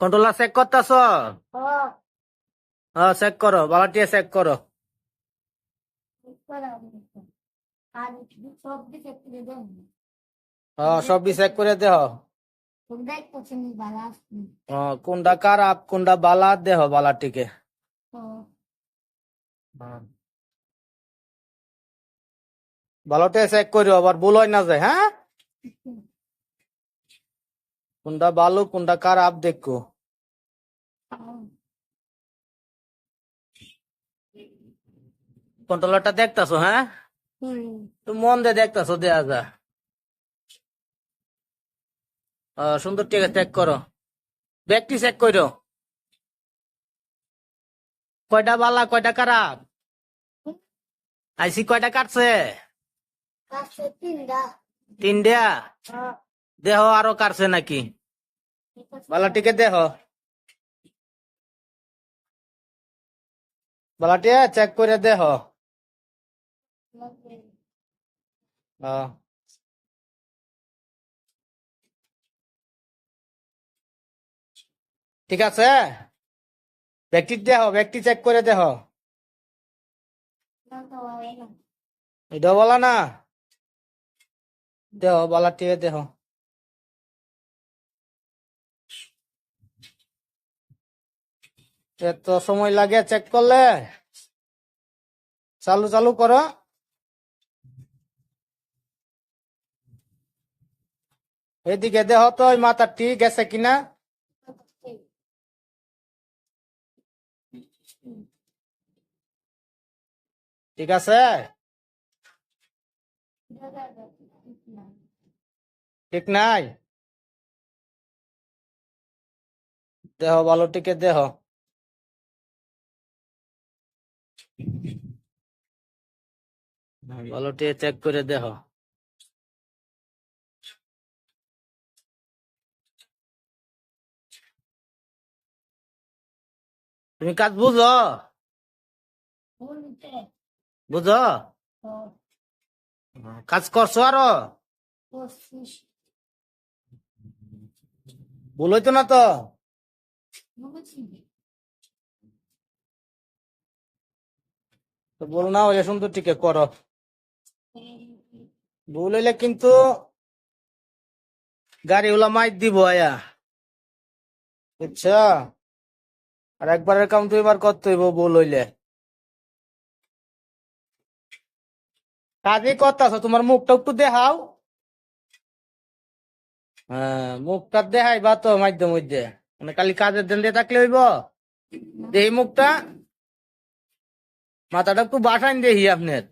Controller check করতেছ? হ্যাঁ। Check করো বালাটিয়া চেক করো। হ্যাঁ সব চেক করে দেহ। হ্যাঁ, কোনটা বালা দেহ বালাটিকে। চেক করিও আবার ভুল হয় না যায় হ্যাঁ? কোনটা ভালো কোনটা খারাপ দেখো। কন্ট্রোলারটা দেখতাছো হ্যাঁ? মন দিয়ে দেখতাছো দেয়া যা। সুন্দর টিকে চেক করো। ব্যাগটি চেক করো কয়টা বালা কয়টা খারাপ? আইসি কয়টা কাটছে? তিনটা। তিনটা? দেহ আরও কাটছে নাকি? বালাটিকে দেহ। বালাটিয়া চেক করে দেহ। ঠিক আছে? ব্যক্তি দেহ, ব্যক্তি চেক করে দেহ। এটা বলা না। দেহ বালাটিকে দেহ। এত সময় লাগে চেক করলে? চালু চালু করো। এদিকে দেহ তো ওই মাথা ঠিক গেছে কিনা? ঠিক আছে? ঠিক নাই? দেহ ভালো টিকে দেহ ভালো টিকে চেক করে দেহ তুমি কাজ বুঝো? বুঝো? কাজ করছ আরও? ভুল হইতো না তো? তো ভুল না হইলে সুন্দর টিকে করো। ভুল হইলে কিন্তু গাড়ি ওলা মাইর দিব, আয়া। বুঝছ? আর একবারের কাম দুইবার করতে হইব ভুল হইলে। কাজই করতেছ, তোমার মুখটা একটু দেখাও। হ্যাঁ মুখটা দেখাইবা তো মাধ্যম মধ্যে মানে খালি কাজের দিন দিয়ে থাকলে হইব। দেহি মুখটা। মাথাটা একটু বাসান দেখি আপনার।